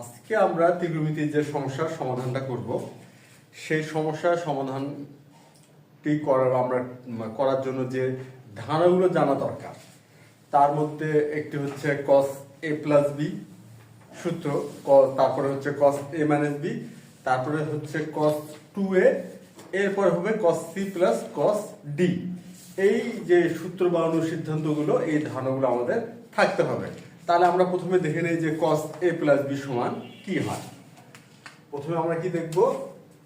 আজকে আমরা ত্রিকোণমিতির যে সমস্যার সমাধানটা করব, সেই সমস্যার সমাধানটি করার আমরা, করার জন্য যে ধারণাগুলো জানা দরকার, তার মধ্যে একটি হচ্ছে কস এ প্লাস বি সূত্র তারপরে হচ্ছে কস এ মাইনাস বি তারপরে হচ্ছে কস টু এ এরপর হবে cos C plus cos D এই যে সূত্র বা অনুসিদ্ধান্তগুলো এই ধারণাগুলো আমাদের থাকতে হবে। তাহলে আমরা প্রথমে দেখে নেই যে কস এ প্লাস বি সমান কি হয়। প্রথমে আমরা কি দেখব?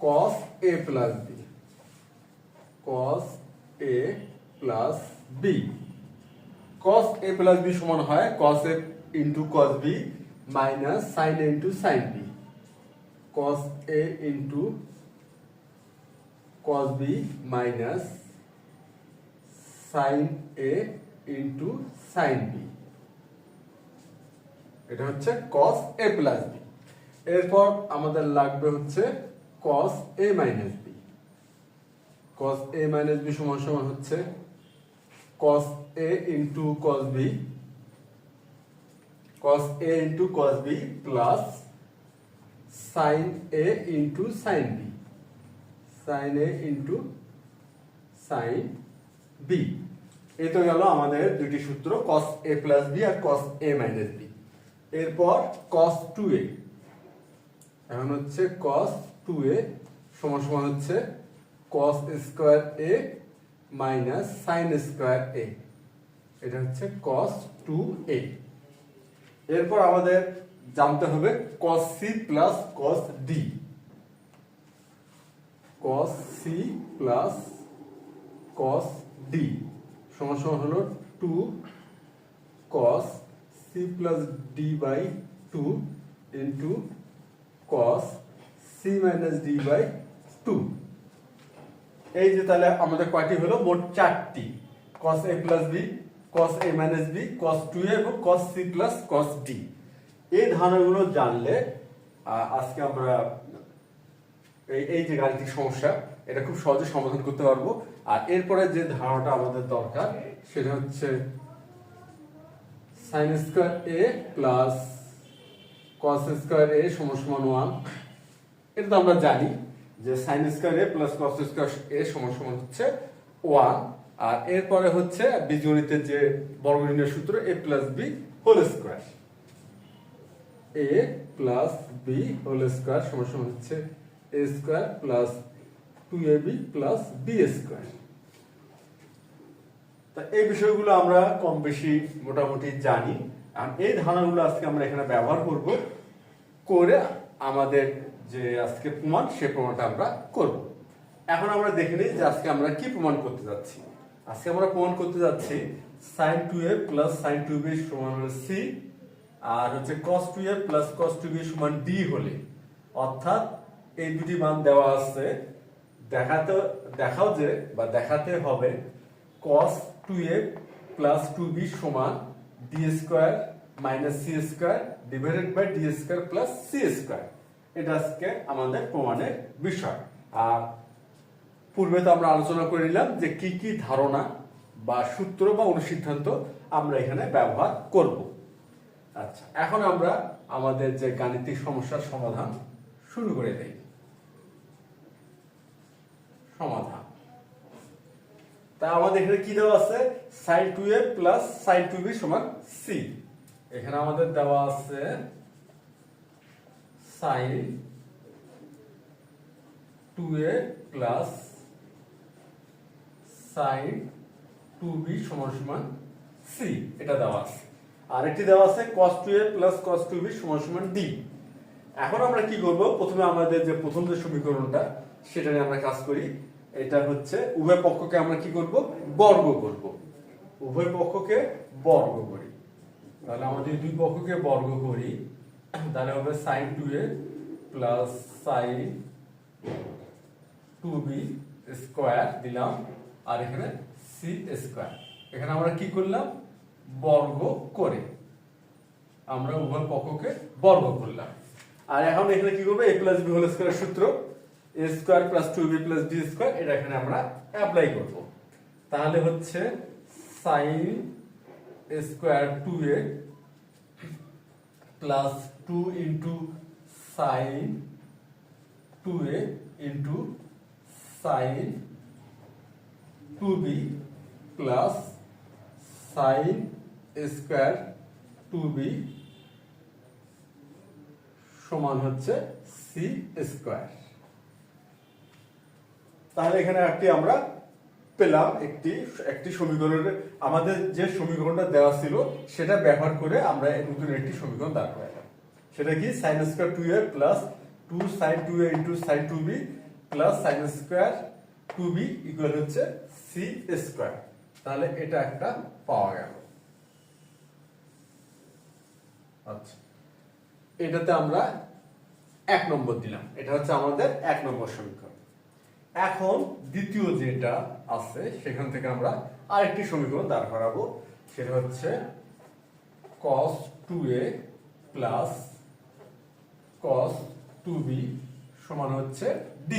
Cos A plus B cos A plus B cos A plus B সমান হয় cos A into cos B minus sine a into sin b cos a into cos B minus sine A into sine b এটা হচ্ছে cos a plus b এরপর আমাদের লাগবে হচ্ছে cos a minus b cos a minus b সমান সমান হচ্ছে cos a into cos b cos a into cos b plus sin a into sin b sin a into sin b এই তো গেল আমাদের দুটি সূত্র cos a plus b আর cos a minus b এরপর cos 2a এখন হচ্ছে cos 2a সমান সমান হচ্ছে cos square a minus sine square a এটা হচ্ছে cos 2a এরপর আমাদের জানতে হবে cos c plus cos d cos c plus cos d সমান সমান হলো 2 cos c plus d by 2 into cos c minus d by 2 এই যে তাহলে আমাদের কয়টি হলো? মোট চারটি। cos a plus b, cos a minus b, cos 2a এবং cos c plus cos d এই ধারণাগুলো জানলে আজকে আমরা এই এই যে গাণিতিক সমস্যা, এটা খুব সহজে সমাধান করতে পারব। আর এরপরে যে ধারণাটা আমাদের দরকার, সেটা হচ্ছে sine square A plus cos square A সমান সমান ওয়ান এটা তো আমরা জানি যে sine square A plus cos square A সমান সমান হচ্ছে ওয়ান আর এরপরে হচ্ছে বীজগণিতের যে বর্গনীয় সূত্র A plus B whole square A plus B whole square সমান সমান হচ্ছে A square plus two A B plus B square এই বিষয়গুলো আমরা কম বেশি মোটামুটি জানি। আর এই ধারণাগুলো আজকে আমরা এখানে ব্যবহার করব করে আমাদের যে আজকে প্রমাণ, সে প্রমাণটা আমরা করব। এখন আমরা দেখে নিই যে আজকে আমরা কি প্রমাণ করতে যাচ্ছি। আজকে আমরা প্রমাণ করতে যাচ্ছি sine two A plus sine two B সমান হলো সি আর হচ্ছে cos two A plus cos two B সমান ডি হলে, অর্থাৎ এই দুটি মান দেওয়া আছে। দেখাতে, দেখাও যে বা দেখাতে হবে cos 2a প্লাস 2b সমান d square minus c square divided by d square plus c square এটা আজকে আমাদের প্রমাণের বিষয়। আর পূর্বে তো আমরা আলোচনা করে নিলাম যে কি কি ধারণা বা সূত্র বা অনুসিদ্ধান্ত আমরা এখানে ব্যবহার করব। আচ্ছা এখন আমরা আমাদের যে গাণিতিক সমস্যার সমাধান শুরু করে দেই। সমাধান। তা আমাদের এখানে কি দেওয়া আছে? Sine two A plus sine two B সমান সি এখানে আমাদের দেওয়া আছে sine two A plus sine two B সমান সমান সি এটা দেওয়া আছে। আর একটি দেওয়া আছে cos two A plus cos two B সমান সমান ডি এখন আমরা কি করব? প্রথমে আমাদের যে প্রথম যে সমীকরণটা, সেটা নিয়ে আমরা কাজ করি। এটা হচ্ছে উভয় পক্ষকে আমরা কি করব? বর্গ করব। উভয় পক্ষকে বর্গ করি। তাহলে আমরা যদি দুই পক্ষকে বর্গ করি, তাহলে হবে sine two A plus sine two B square দিলাম, আর এখানে সি স্কোয়ার এখানে আমরা কি করলাম? বর্গ করে। আমরা উভয় পক্ষকে বর্গ করলাম। আর এখন এখানে কি করব? A plus B whole square সূত্র A square plus two B plus D square এটা এখানে আমরা অ্যাপ্লাই করব। তাহলে হচ্ছে sine square two A plus two into sine two A into sine two B plus sine square two B সমান হচ্ছে C square তাহলে এখানে একটি আমরা পেলাম, একটি একটি সমীকরণের, আমাদের যে সমীকরণটা দেওয়া ছিল, সেটা ব্যবহার করে আমরা নতুন একটি সমীকরণ দাঁড় করালাম। সেটা কি? Sine square two A plus two sine two A into sine two B plus sine square two B equal হচ্ছে সি স্কোয়ার তাহলে এটা একটা পাওয়া গেল। আচ্ছা এটাতে আমরা এক নম্বর দিলাম। এটা হচ্ছে আমাদের এক নম্বর সমীকরণ। এখন দ্বিতীয় যেটা আছে, সেখান থেকে আমরা আরেকটি সমীকরণ দাঁড় করাবো। সেটা হচ্ছে cos two A plus cos two B সমান হচ্ছে d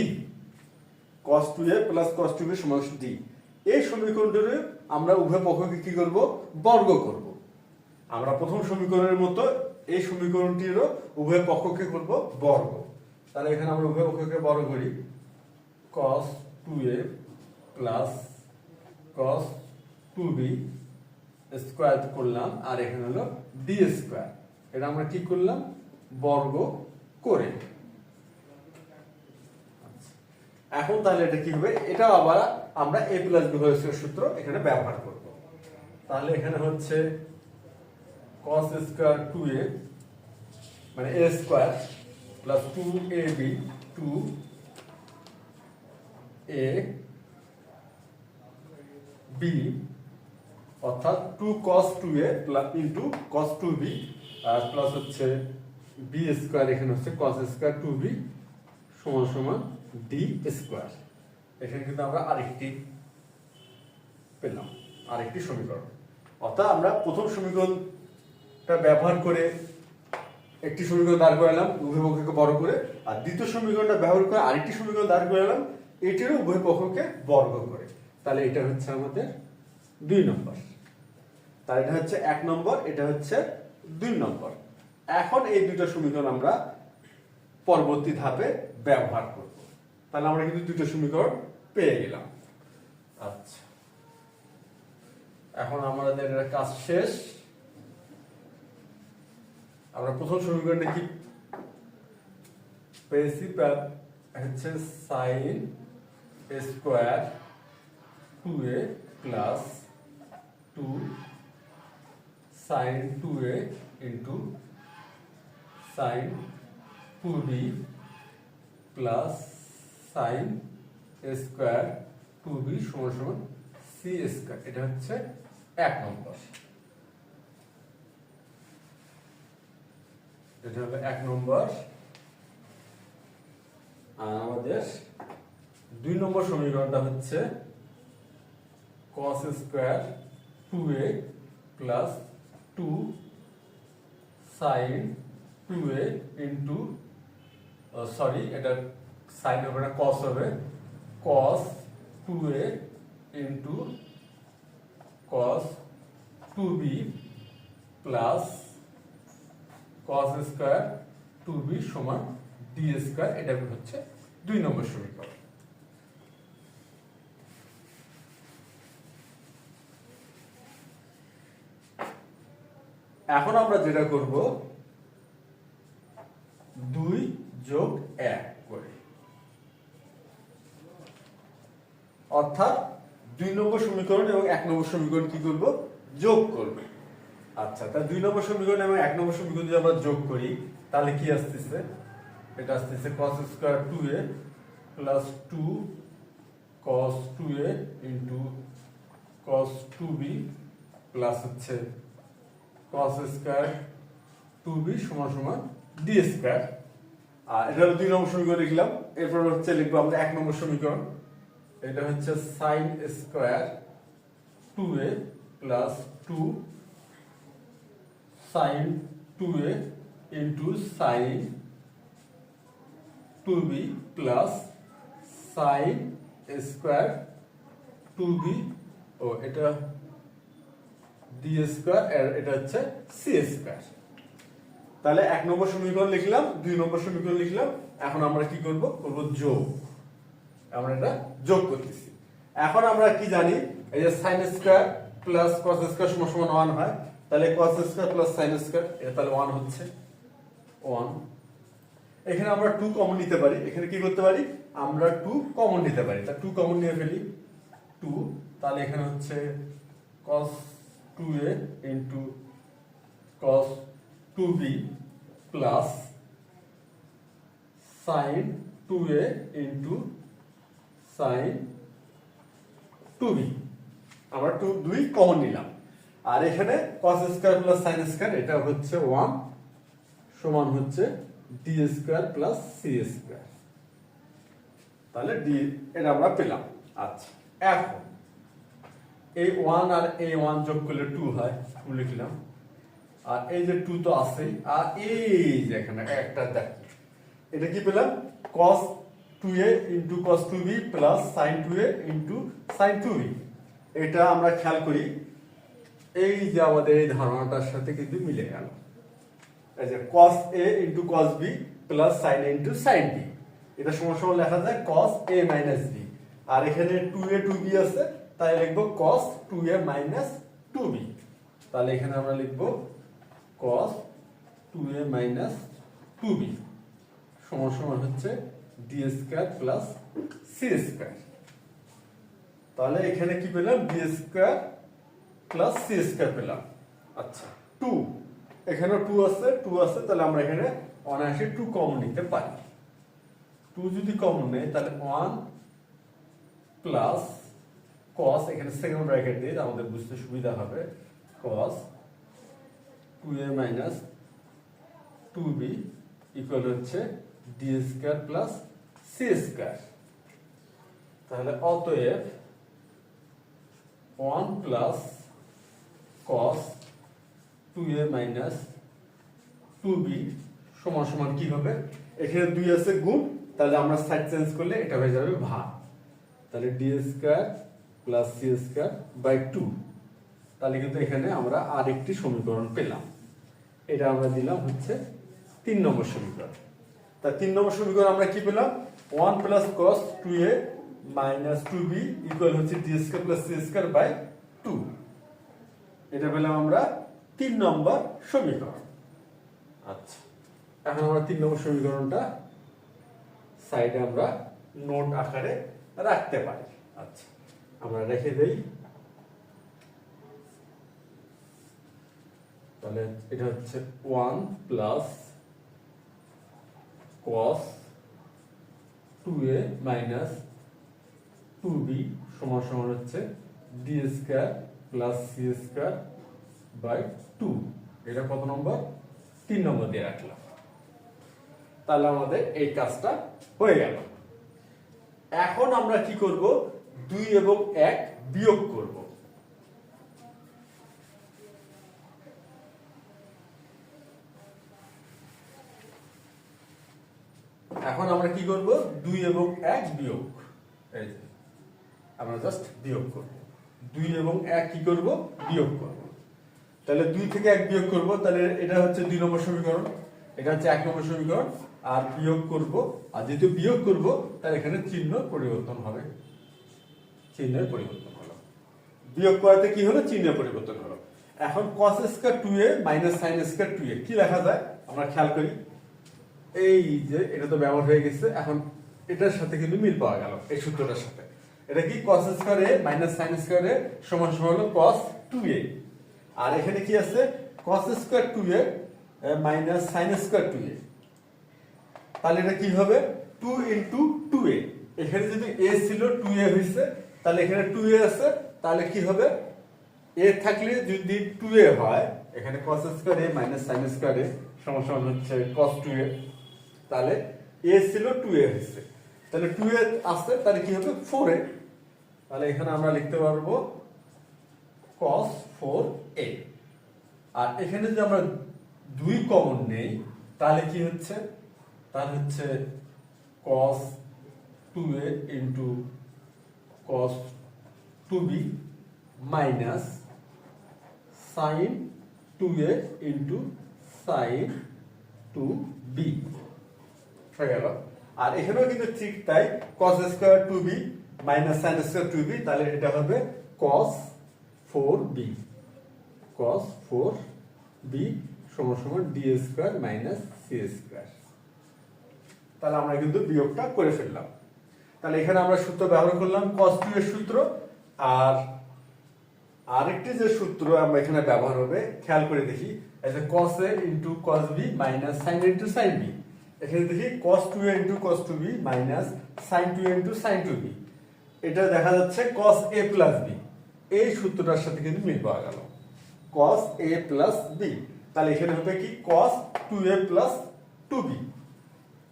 cos 2a plus cos two 2b সমান হচ্ছে d এই সমীকরণটির আমরা উভয় পক্ষকে কি করব? বর্গ করব। আমরা প্রথম সমীকরণের মতো এই সমীকরণটিরও উভয় পক্ষকে করব বর্গ। তাহলে এখানে আমরা উভয় পক্ষকে বর্গ করি। Cos 2a plus cos 2b square করলাম, আর এখানে হলো ডি স্কোয়ার এটা আমরা কি করলাম? বর্গ করে। আচ্ছা। এখন তাহলে এটা কি হবে? এটা আবার আমরা এ প্লাস বি হোল সূত্র এখানে ব্যবহার করব। তাহলে এখানে হচ্ছে cos স্কয়ার 2a মানে a square plus 2ab 2 a, b, অর্থাৎ 2 cos 2a প্লাস ইনটু cos 2b আর প্লাস হচ্ছে b স্কয়ার এখানে হচ্ছে cos স্কয়ার 2b সমান সমান d স্কয়ার এখানে কিন্তু আমরা আরেকটি পেলাম, আরেকটি সমীকরণ। অর্থাৎ আমরা প্রথম সমীকরণটা ব্যবহার করে একটি সমীকরণ দাঁড় করালাম, উভয় পক্ষকে বড় করে, আর দ্বিতীয় সমীকরণটা ব্যবহার করে আরেকটি সমীকরণ দাঁড় করালাম এটিরও উভয় পক্ষকে বর্গ করে। তাহলে এটা হচ্ছে আমাদের দুই নম্বর। তাহলে এটা হচ্ছে এক নম্বর, এটা হচ্ছে দুই নম্বর। এখন এই দুটো সমীকরণ আমরা পরবর্তী ধাপে ব্যবহার করব। তাহলে আমরা কিন্তু দুটো সমীকরণ পেয়ে গেলাম। আচ্ছা। এখন আমাদের কাজ শেষ। আমরা প্রথম সমীকরণে কি পেয়েছি? হচ্ছে sine square two A plus two sine two A into sine two B plus sine square two B সমান সমান সি স্কোয়ার। এটা হচ্ছে এক নম্বর। এটা হলো এক নম্বর। আর আমাদের দুই নম্বর সমীকরণটা হচ্ছে cos square two A plus two sine two A into sorry এটা সাইন হবে না, cos হবে। cos two A into cos two B plus cos square two B সমান ডি স্কয়ার এটা হচ্ছে দুই নম্বর সমীকরণ। এখন আমরা যেটা করব, দুই যোগ এক করে। অর্থাৎ দুই নম্বর সমীকরণ এবং এক নম্বর সমীকরণ কি করব? যোগ করব। আচ্ছা তা দুই নম্বর সমীকরণ এবং এক নম্বর সমীকরণ যদি আমরা যোগ করি, তাহলে কি আসতেছে? এটা আসতেছে cos square two A plus two cos two A into cos two B plus হচ্ছে cos স্কয়ার টু বি সমান সমান ডি স্কয়ার আর এটা হলো দুই নম্বর সমীকরণ লিখলাম। এরপর হচ্ছে লিখব আমরা এক নম্বর সমীকরণ। এটা হচ্ছে sine square two A plus two sine two A into sine two B plus sine square two B ও, এটা ডি স্কোয়ার এটা হচ্ছে সি স্কোয়ার তাহলে এক নম্বর সমীকরণ লিখলাম, দুই নম্বর সমীকরণ লিখলাম, এখন আমরা কি করব? করব যোগ। আমরা এটা যোগ করতেছি। এখন আমরা কি জানি? এই যে sine square plus cos square সমান সমান ওয়ান হয়, তাহলে cos square plus sine square এটা তাহলে ওয়ান হচ্ছে ওয়ান এখানে আমরা টু কমন নিতে পারি। এখানে কি করতে পারি? আমরা টু কমন নিতে পারি। তা টু কমন নিয়ে ফেলি। টু তাহলে এখানে হচ্ছে cos 2a into cos 2b plus sin 2a into sin 2b আমরা টু দুই কমন নিলাম। আর এখানে cos square plus sin square এটা হচ্ছে 1 সমান হচ্ছে D square plus C square তাহলে ডি এটা আমরা পেলাম। আচ্ছা এখন এই ওয়ান আর এই ওয়ান যোগ করলে টু হয় টু লিখলাম। আর এই যে টু তো আছেই, আর এই যে এখানে একটা দেখ, এটা কি পেলাম? cos 2a into cos 2b plus sin 2a into sin 2b এটা আমরা খেয়াল করি, এই যে আমাদের এই ধারণাটার সাথে কিন্তু মিলে গেল। এই যে cos a into cos b plus sin a into sin b এটা সমান সমান লেখা যায় cos a মাইনাস b আর এখানে 2a 2b আছে, তাই লিখব cos two A minus two B তাহলে এখানে আমরা লিখব cos two A minus 2b সমান সমান হচ্ছে d square plus c square তাহলে এখানে কি পেলাম? d square plus c square পেলাম। আচ্ছা টু এখানে টু আছে টু আছে, তাহলে আমরা এখানে অনায়াসে টু কমন নিতে পারি। টু যদি কমন নেই, তাহলে 1 প্লাস cos, এখানে সেকেন্ড ব্র্যাকেট দিয়ে আমাদের বুঝতে সুবিধা হবে। cos 2a minus 2b equal হচ্ছে d square plus c square তাহলে অতএব 1 plus cos 2a minus 2b সমান সমান কি হবে? এখানে দুই আছে গুণ, তাহলে আমরা সাইড চেঞ্জ করলে এটা হয়ে যাবে ভাগ। তাহলে D square plus C square by two তাহলে কিন্তু এখানে আমরা আরেকটি সমীকরণ পেলাম। এটা আমরা দিলাম হচ্ছে তিন নম্বর সমীকরণ। তা তিন নম্বর সমীকরণ আমরা কি পেলাম? One plus cos two A minus two B equal হচ্ছে D square plus C square by two এটা পেলাম আমরা তিন নম্বর সমীকরণ। আচ্ছা এখন আমরা তিন নম্বর সমীকরণটা সাইডে আমরা নোট আকারে রাখতে পারি। আচ্ছা আমরা রেখে দেই। তাহলে এটা হচ্ছে one plus cos two A minus two B সমান সমান হচ্ছে D square plus C square by two. এটা কত নম্বর? তিন নম্বর দিয়ে রাখলাম। তাহলে আমাদের এই কাজটা হয়ে গেল। এখন আমরা কি করব? দুই এবং এক বিয়োগ করব। এখন আমরা কি করব? দুই এবং এক বিয়োগ। আমরা জাস্ট বিয়োগ করব। দুই এবং এক কি করব? বিয়োগ করব। তাহলে দুই থেকে এক বিয়োগ করব, তাহলে এটা হচ্ছে দুই নম্বর সমীকরণ। এটা হচ্ছে এক নম্বর সমীকরণ। আর বিয়োগ করব, আর যেহেতু বিয়োগ করব, তার এখানে চিহ্ন পরিবর্তন হবে। চিহ্নের পরিবর্তন হলো। বিয়োগ করাতে কি হলো? চিহ্নের পরিবর্তন হলো। এখন cos square 2a minus sin square 2a কি লেখা যায়? আমরা খেয়াল করি। এই যে, এটা তো ব্যবহার হয়ে গেছে। এখন এটার সাথে কিন্তু মিল পাওয়া গেল, এই সূত্রটার সাথে। এটা কি cos square a minus sin square a সমান সমান হলো cos 2a আর এখানে কি আছে? cos square 2a minus sin square 2a তাহলে এটা কি হবে? 2 ইনটু 2a এখানে যদি a ছিল 2a হইছে, তাহলে এখানে 2a আছে, তাহলে কি হবে? A থাকলে যদি 2a হয়, এখানে cos square a minus sin square সমান সমান হচ্ছে cos 2a তাহলে a ছিল 2a হইছে। তাহলে 2a আসছে তাহলে কি হবে? 4a তাহলে এখানে আমরা লিখতে পারব cos 4a আর এখানে যদি আমরা দুই কমন নেই, তাহলে কি হচ্ছে? তাহলে হচ্ছে cos 2a into cos 2b minus sin 2a into sin two B হয়ে আর এখানেও কিন্তু ঠিক তাই cos square two B minus sine square two B তাহলে এটা হবে cos four B cos four B সমান সমান D square minus C square তাহলে আমরা কিন্তু বিয়োগটা করে ফেললাম। তাহলে এখানে আমরা সূত্র ব্যবহার করলাম cos 2 এর সূত্র, আর আরেকটি যে সূত্র আমরা এখানে ব্যবহার হবে, খেয়াল করে দেখি যে cos a into cos b minus a into sin b এখানে দেখি cos 2a into cos 2b minus sine two 2a into sin 2b এটা দেখা যাচ্ছে cos a প্লাস b এই সূত্রটার সাথে কিন্তু মিল পাওয়া গেল। cos a প্লাস b তাহলে এখানে হবে কি? cos 2a plus 2b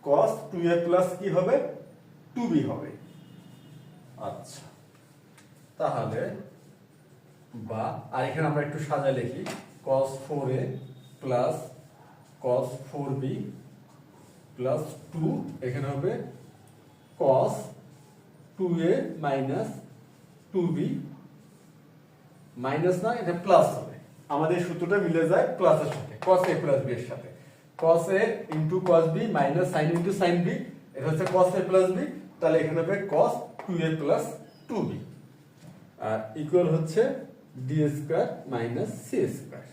cos 2a plus কি হবে? 2b হবে। আচ্ছা। তাহলে বা, আর এখানে আমরা একটু সাজা লিখি। cos 4a plus cos 4b plus 2 এখানে হবে cos 2a minus 2b minus না, এটা প্লাস হবে। আমাদের সূত্রটা মিলে যায় প্লাসের সাথে, cos a প্লাস b এর সাথে। Cos a into cos b minus sin into sin b, এটা হচ্ছে cos a প্লাস b, তাহলে এখানে হবে cos 2a প্লাস 2b আর ইকুয়াল হচ্ছে D square minus C square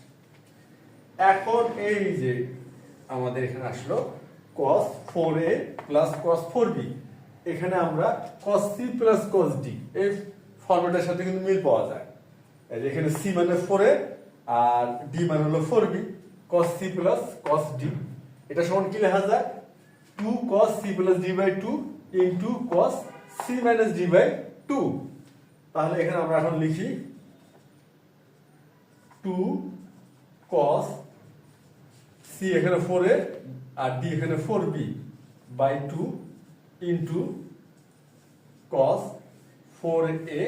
এখন এই যে আমাদের এখানে আসলো cos 4a plus cos 4b এখানে আমরা cos c plus cos d, এই ফর্মেটের সাথে কিন্তু মিল পাওয়া যায়। এই যে এখানে c মানে 4a আর d মানে হলো 4b cos c plus cos d, এটা সমান কি লেখা যায়? 2 cos c plus d by 2 into cos c minus d by 2 তাহলে এখানে আমরা এখন লিখি 2 cos c এখানে 4 এ আর d এখানে 4b by 2 into cos 4a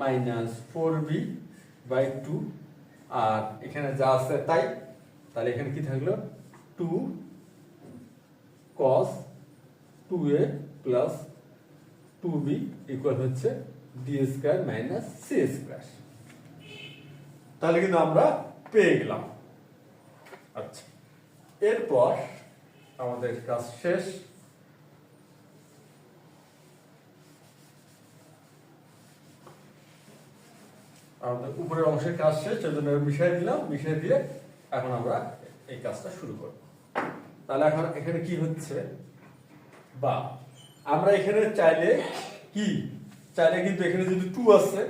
minus 4b by 2 আর এখানে যা আছে তাই তাহলে এখানে কি থাকল? 2 cos 2a plus two B equal হচ্ছে D square minus C square তাহলে কিন্তু আমরা পেয়ে গেলাম। আচ্ছা এরপর আমাদের কাজ শেষ। আমাদের উপরের অংশের কাজ শেষ সেজন্য মিশাই দিলাম মিশাই দিয়ে এখন আমরা এই কাজটা শুরু করব। তাহলে এখন এখানে কি হচ্ছে? বা, আমরা এখানে চাইলে কি? চাইলে কিন্তু এখানে যদি টু আছে,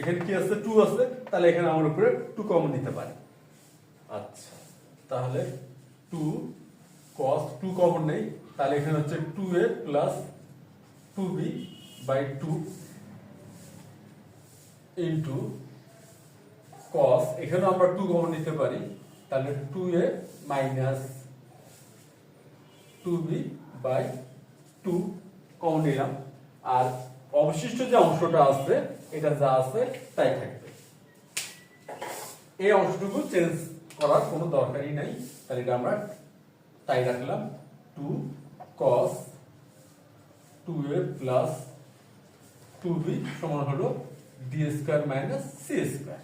এখানে কি আছে? টু আছে, তাহলে এখানে আমার উপরে টু কমন নিতে পারি। আচ্ছা তাহলে টু কস টু কমন নেই, তাহলে এখানে হচ্ছে two A plus two B by two into cos এখানেও আমরা টু কমন নিতে পারি। তাহলে two A minus two B by two common নিলাম। আর অবশিষ্ট যে অংশটা আছে, এটা যা আছে তাই থাকবে। এই অংশটুকু চেঞ্জ করার কোনো দরকারই নাই। তাহলে এটা আমরা তাই রাখলাম। Two cos two A plus two B সমান হলো D square minus C square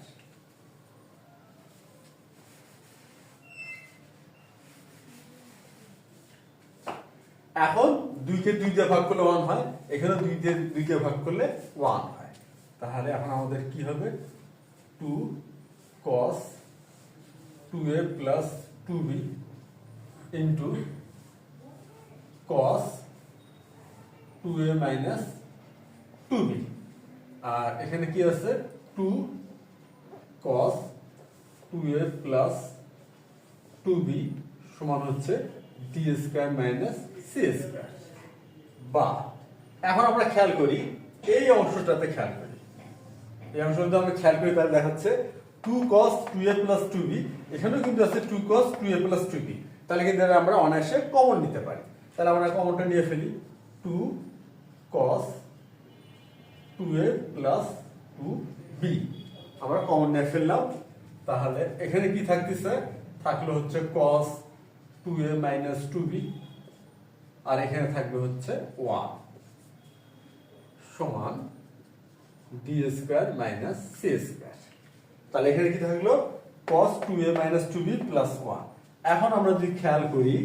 এখন দুইকে দুই দিয়ে ভাগ করলে ওয়ান হয়, এখানে দুই দিয়ে দুইকে ভাগ করলে ওয়ান হয়। তাহলে এখন আমাদের কি হবে? Two cos two A plus two B into cos two A minus two B আর এখানে কি আছে? Two cos two A plus two B সমান হচ্ছে D square minus C square বা। এখন আমরা খেয়াল করি, এই অংশটাতে খেয়াল করি। এই অংশটা যদি আমরা খেয়াল করি, তাহলে দেখাচ্ছে two cos two A plus two B এখানেও কিন্তু আছে two cos two A plus two B তাহলে কিন্তু আমরা অনায়াসে কমন নিতে পারি। তাহলে আমরা কমনটা নিয়ে ফেলি। Two cos two A plus two B আমরা কমন নিয়ে ফেললাম। তাহলে এখানে কি থাকতেছে? থাকল হচ্ছে cos two A minus two B আর এখানে থাকবে হচ্ছে ওয়ান সমান D square minus C square তাহলে এখানে কি থাকল? Cos two A minus two B plus one এখন আমরা যদি খেয়াল করি,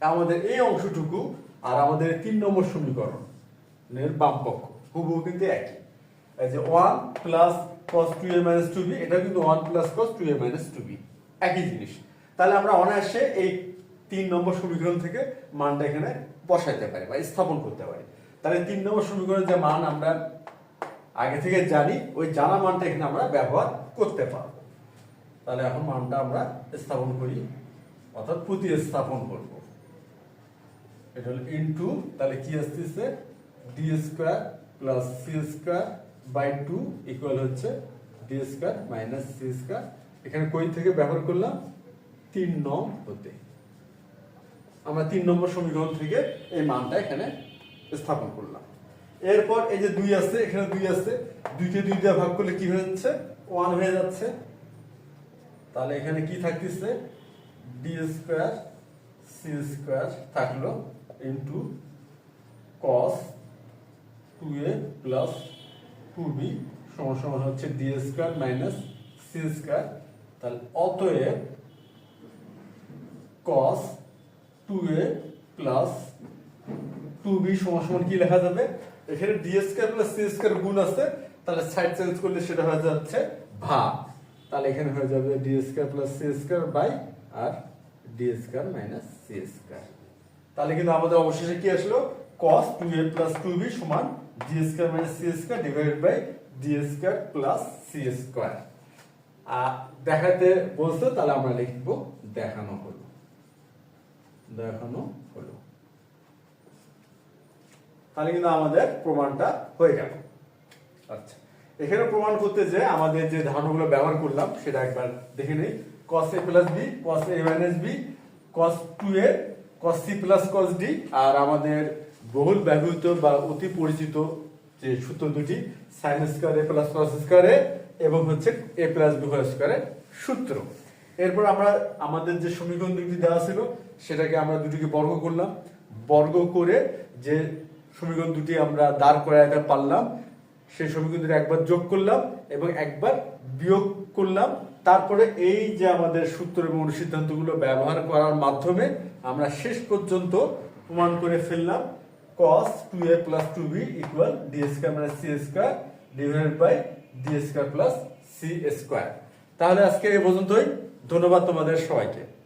আমাদের এই অংশটুকু আর আমাদের তিন নম্বর সমীকরণ, এর বাম পক্ষ, হুবহু কিন্তু একই। যে one plus cos two A minus two B এটা কিন্তু one plus cos two A minus two B একই জিনিস। তাহলে আমরা অনায়াসে এই তিন নম্বর সমীকরণ থেকে মানটা এখানে বসাইতে পারি বা স্থাপন করতে পারি। তাহলে তিন নম্বর সমীকরণের যে মান আমরা আগে থেকে জানি, ওই জানা মানটা এখানে আমরা ব্যবহার করতে পারব। তাহলে এখন মানটা আমরা স্থাপন করি, অর্থাৎ প্রতিস্থাপন করব। এটা হলো ইনটু তাহলে কি আসতেছে? D square plus C square by two equal হচ্ছে D square minus C square এখানে কই থেকে ব্যবহার করলাম? তিন নং হতে। আমরা তিন নম্বর সমীকরণ থেকে এই মানটা এখানে স্থাপন করলাম। এরপর এই যে দুই আছে, এখানে দুই আছে, দুইকে দুই দিয়ে ভাগ করলে কি হয়ে যাচ্ছে? ওয়ান হয়ে যাচ্ছে। তাহলে এখানে কি থাকতেছে? ডি স্কোয়ার সি স্কোয়ার থাকল into cos two A plus two B সমান হচ্ছে D square minus C square তাহলে অতএব কস টু প্লাস টু সমান কি লেখা যাবে? এখানে প্লাস গুণ আছে, তাহলে সাইড চেঞ্জ করলে সেটা হয়ে যাচ্ছে ভাগ। তাহলে এখানে হয়ে যাবে প্লাস বাই আর মাইনাস তাহলে কিন্তু আমাদের অবশেষে কি আসলো? cos 2a প্লাস 2b সমান D square minus C square divided by D square plus C square দেখাতে বলছে, তাহলে আমরা লিখব দেখানো দেখানো হলো। তাহলে কিন্তু আমাদের প্রমাণটা হয়ে গেল। আচ্ছা এখানে প্রমাণ করতে যে আমাদের যে ধারণাগুলো ব্যবহার করলাম, সেটা একবার দেখে নেই। cos a plus B cos a minus B cos 2a cos c plus cos d, আর আমাদের বহুল ব্যবহৃত বা অতি পরিচিত যে সূত্র দুটি, sin square a plus cos square এবং হচ্ছে a প্লাস b হোল স্কয়ারের সূত্র। এরপর আমরা আমাদের যে সমীকরণ দুটি দেওয়া ছিল, সেটাকে আমরা দুটিকে বর্গ করলাম। বর্গ করে যে সমীকরণ দুটি আমরা দাঁড় করাতে পারলাম, সেই সমীকরণ দুটি একবার যোগ করলাম এবং একবার বিয়োগ করলাম। তারপরে এই যে আমাদের সূত্র এবং অনুসিদ্ধান্তগুলো ব্যবহার করার মাধ্যমে আমরা শেষ পর্যন্ত প্রমাণ করে ফেললাম, cos 2a plus 2b equal d square minus c square divided by d square plus c square তাহলে আজকে এই পর্যন্তই। ধন্যবাদ তোমাদের সবাইকে।